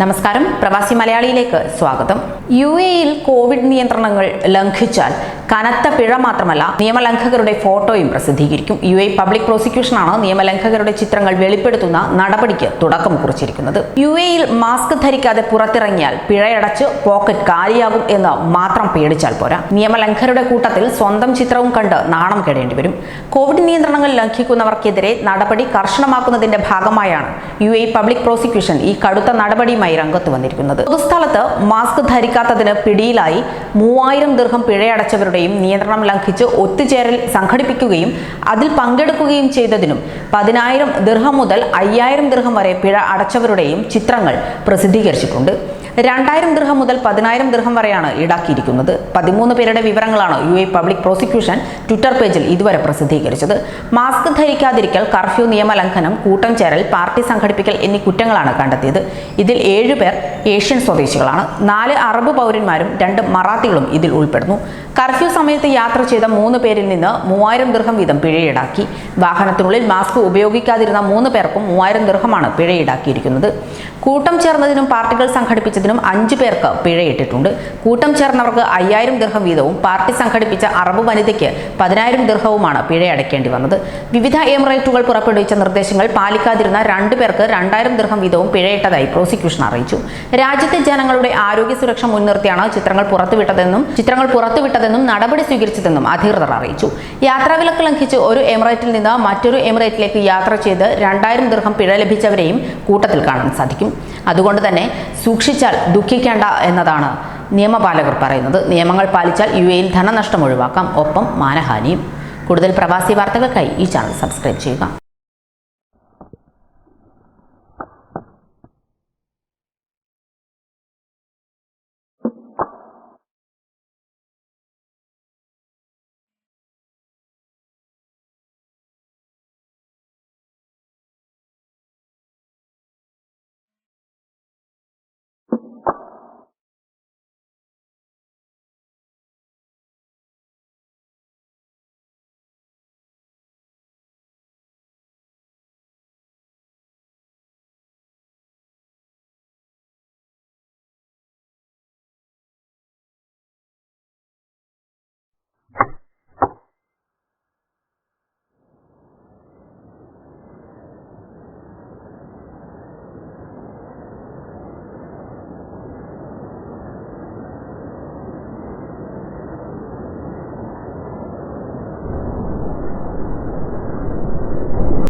നമസ്കാരം. പ്രവാസി മലയാളിയിലേക്ക് സ്വാഗതം. യു എയിൽ കോവിഡ് നിയന്ത്രണങ്ങൾ ലംഘിച്ചാൽ കനത്ത പിഴ മാത്രമല്ല നിയമലംഘകരുടെ ഫോട്ടോയും പ്രസിദ്ധീകരിക്കും. യു എ പബ്ലിക് പ്രോസിക്യൂഷനാണ് നിയമലംഘകരുടെ ചിത്രങ്ങൾ വെളിപ്പെടുത്തുന്ന നടപടിക്ക് തുടക്കം കുറിച്ചിരിക്കുന്നത്. യു എയിൽ മാസ്ക് ധരിക്കാതെ പുറത്തിറങ്ങിയാൽ പിഴയടച്ച് പോക്കറ്റ് കാലിയാകും എന്ന് മാത്രം പേടിച്ചാൽ പോരാ. നിയമലംഘകരുടെ കൂട്ടത്തിൽ സ്വന്തം ചിത്രവും കണ്ട് നാണം കേടേണ്ടി വരും. കോവിഡ് നിയന്ത്രണങ്ങൾ ലംഘിക്കുന്നവർക്കെതിരെ നടപടി കർശനമാക്കുന്നതിന്റെ ഭാഗമായാണ് യു എ പബ്ലിക് പ്രോസിക്യൂഷൻ ഈ കടുത്ത നടപടിയുമായി രംഗത്ത് വന്നിരിക്കുന്നത്. പൊതുസ്ഥലത്ത് മാസ്ക് ധരിക്കാത്തതിന് പിടിയിലായി മൂവായിരം ദീർഘം പിഴയടച്ചവരുടെയും നിയന്ത്രണം ലംഘിച്ച് ഒത്തുചേരൽ സംഘടിപ്പിക്കുകയും അതിൽ പങ്കെടുക്കുകയും ചെയ്തതിനും പതിനായിരം ദീർഘം മുതൽ അയ്യായിരം ദീർഘം വരെ പിഴ അടച്ചവരുടെയും ചിത്രങ്ങൾ പ്രസിദ്ധീകരിച്ചിട്ടുണ്ട്. രണ്ടായിരം ദൃഹം മുതൽ പതിനായിരം ദൃഹം വരെയാണ് ഈടാക്കിയിരിക്കുന്നത്. പതിമൂന്ന് പേരുടെ വിവരങ്ങളാണ് U A public prosecution Twitter പേജിൽ ഇതുവരെ പ്രസിദ്ധീകരിച്ചത്. മാസ്ക് ധരിക്കാതിരിക്കൽ കർഫ്യൂ നിയമലംഘനം കൂട്ടം ചേരൽ പാർട്ടി സംഘടിപ്പിക്കൽ എന്നീ കുറ്റങ്ങളാണ് കണ്ടെത്തിയത്. ഇതിൽ ഏഴുപേർ ഏഷ്യൻ സ്വദേശികളാണ്. നാല് അറബ് പൗരന്മാരും രണ്ട് മറാത്തികളും ഇതിൽ ഉൾപ്പെടുന്നു. കർഫ്യൂ സമയത്ത് യാത്ര ചെയ്ത മൂന്ന് പേരിൽ നിന്ന് മൂവായിരം ദൃഹം വീതം പിഴ ഈടാക്കി വാഹനത്തിനുള്ളിൽ മാസ്ക് ഉപയോഗിക്കാതിരുന്ന മൂന്ന് പേർക്കും മൂവായിരം ദൃഹമാണ് പിഴ ഈടാക്കിയിരിക്കുന്നത് കൂട്ടം ചേർന്നതിനും പാർട്ടികൾ സംഘടിപ്പിച്ചതിനും അഞ്ചു പേർക്ക് പിഴയിട്ടിട്ടുണ്ട്. കൂട്ടം ചേർന്നവർക്ക് അയ്യായിരം ദീർഘം വീതവും പാർട്ടി സംഘടിപ്പിച്ച അറബ് വനിതയ്ക്ക് പതിനായിരം ദീർഘവുമാണ് പിഴയടയ്ക്കേണ്ടി വന്നത്. വിവിധ എമിറേറ്റുകൾ പുറപ്പെടുവിച്ച നിർദ്ദേശങ്ങൾ പാലിക്കാതിരുന്ന രണ്ടു പേർക്ക് രണ്ടായിരം ദീർഘം വീതവും പിഴയിട്ടതായി പ്രോസിക്യൂഷൻ അറിയിച്ചു. രാജ്യത്തെ ജനങ്ങളുടെ ആരോഗ്യ സുരക്ഷ മുൻനിർത്തിയാണ് ചിത്രങ്ങൾ പുറത്തുവിട്ടതെന്നും ചിത്രങ്ങൾ പുറത്തുവിട്ടതെന്നും നടപടി സ്വീകരിച്ചതെന്നും അധികൃതർ അറിയിച്ചു. യാത്രാവിലക്ക് ലംഘിച്ച് ഒരു എമിറേറ്റിൽ നിന്ന് മറ്റൊരു എമിറേറ്റിലേക്ക് യാത്ര ചെയ്ത് രണ്ടായിരം ദീർഘം പിഴ ലഭിച്ചവരെയും കൂട്ടത്തിൽ കാണാൻ സാധിക്കും. അതുകൊണ്ട് തന്നെ സൂക്ഷിച്ചാൽ ദുഃഖിക്കേണ്ട എന്നതാണ് നിയമപാലകർ പറയുന്നത്. നിയമങ്ങൾ പാലിച്ചാൽ യു എയിൽ ധനനഷ്ടം ഒഴിവാക്കാം. ഒപ്പം മാനഹാനിയും. കൂടുതൽ പ്രവാസി വാർത്തകൾക്കായി ഈ ചാനൽ സബ്സ്ക്രൈബ് ചെയ്യുക.